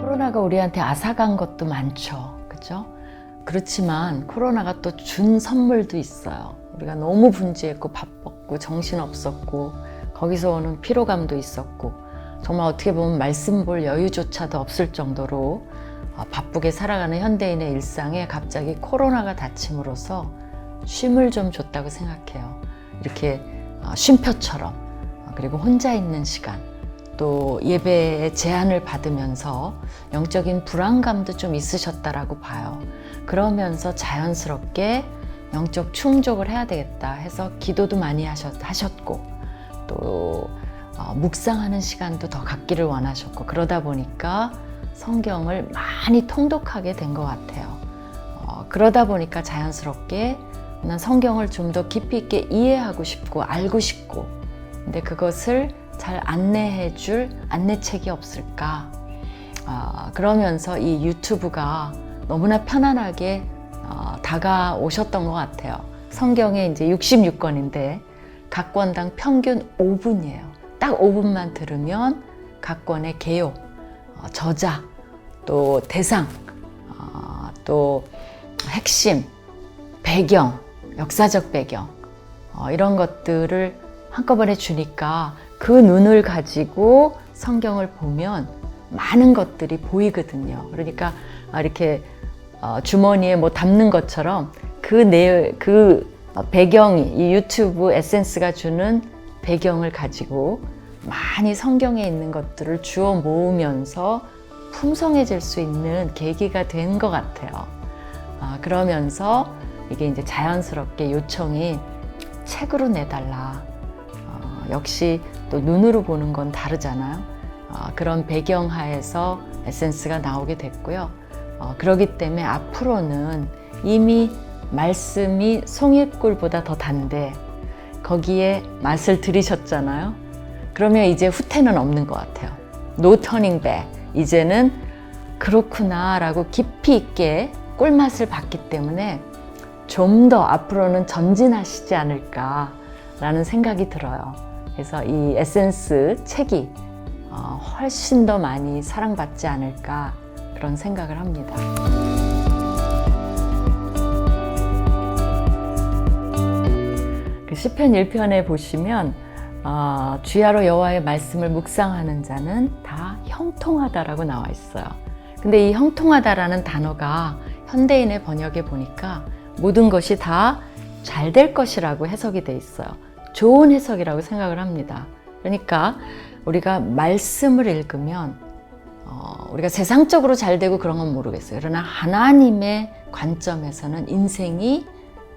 코로나가 우리한테 앗아간 것도 많죠. 그죠? 그렇지만 코로나가 또 준 선물도 있어요. 우리가 너무 분주했고 바빴고 정신없었고 거기서 오는 피로감도 있었고 정말 어떻게 보면 말씀 볼 여유조차도 없을 정도로 어, 바쁘게 살아가는 현대인의 일상에 갑자기 코로나가 닥침으로써 쉼을 좀 줬다고 생각해요. 이렇게 어, 쉼표처럼 어, 그리고 혼자 있는 시간 또 예배의 제한을 받으면서 영적인 불안감도 좀 있으셨다라고 봐요. 그러면서 자연스럽게 영적 충족을 해야 되겠다 해서 기도도 많이 하셨, 하셨고 또 어, 묵상하는 시간도 더 갖기를 원하셨고 그러다 보니까 성경을 많이 통독하게 된 것 같아요. 어, 그러다 보니까 자연스럽게 난 성경을 좀 더 깊이 있게 이해하고 싶고 알고 싶고 근데 그것을 잘 안내해 줄 안내책이 없을까 아, 그러면서 이 유튜브가 너무나 편안하게 어, 다가오셨던 것 같아요. 성경에 이제 66권인데 각 권당 평균 5분이에요. 딱 5분만 들으면 각 권의 개요, 어, 저자, 또 대상, 어, 또 핵심, 배경, 역사적 배경 어, 이런 것들을 한꺼번에 주니까 그 눈을 가지고 성경을 보면 많은 것들이 보이거든요. 그러니까 아, 이렇게 어, 주머니에 뭐 담는 것처럼 그 내, 그 배경이 이 유튜브 에센스가 주는 배경을 가지고 많이 성경에 있는 것들을 주워 모으면서 풍성해질 수 있는 계기가 된 것 같아요. 아, 그러면서 이게 이제 자연스럽게 요청이 책으로 내달라. 어, 역시 또 눈으로 보는 건 다르잖아요. 어, 그런 배경 하에서 에센스가 나오게 됐고요. 어, 그렇기 때문에 앞으로는 이미 말씀이 송이꿀보다 더 단데 거기에 맛을 들이셨잖아요. 그러면 이제 후퇴는 없는 것 같아요. No turning back. 이제는 그렇구나 라고 깊이 있게 꿀맛을 봤기 때문에 좀 더 앞으로는 전진하시지 않을까 라는 생각이 들어요. 그래서 이 에센스 책이 어, 훨씬 더 많이 사랑받지 않을까 그런 생각을 합니다. 그 시편 1편에 보시면 어, 주야로 여호와의 말씀을 묵상하는 자는 다 형통하다라고 나와 있어요. 근데 이 형통하다라는 단어가 현대인의 번역에 보니까 모든 것이 다 잘 될 것이라고 해석이 돼 있어요. 좋은 해석이라고 생각을 합니다. 그러니까 우리가 말씀을 읽으면 어, 우리가 세상적으로 잘 되고 그런 건 모르겠어요. 그러나 하나님의 관점에서는 인생이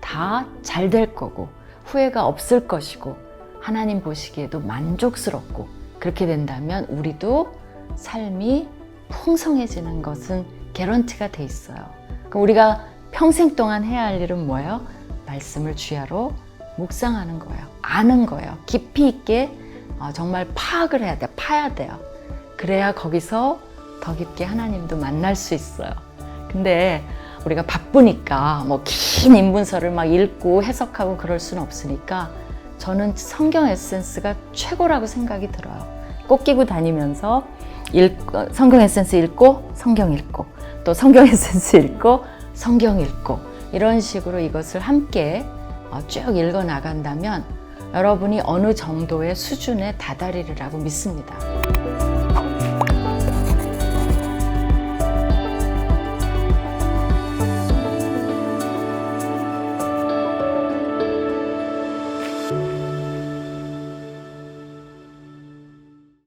다 잘 될 거고 후회가 없을 것이고 하나님 보시기에도 만족스럽고 그렇게 된다면 우리도 삶이 풍성해지는 것은 개런티가 돼 있어요. 그럼 우리가 평생 동안 해야 할 일은 뭐예요? 말씀을 주야로 묵상하는 거예요. 아는 거예요. 깊이 있게 어, 정말 파악을 해야 돼요. 파야 돼요. 그래야 거기서 더 깊게 하나님도 만날 수 있어요. 근데 우리가 바쁘니까 뭐 긴 인문서를 막 읽고 해석하고 그럴 수는 없으니까 저는 성경 에센스가 최고라고 생각이 들어요. 꼭 끼고 다니면서 읽, 성경 에센스 읽고 성경 읽고 또 성경 에센스 읽고 성경 읽고 이런 식으로 이것을 함께 어, 쭉 읽어 나간다면 여러분이 어느 정도의 수준에 다다리리라고 믿습니다.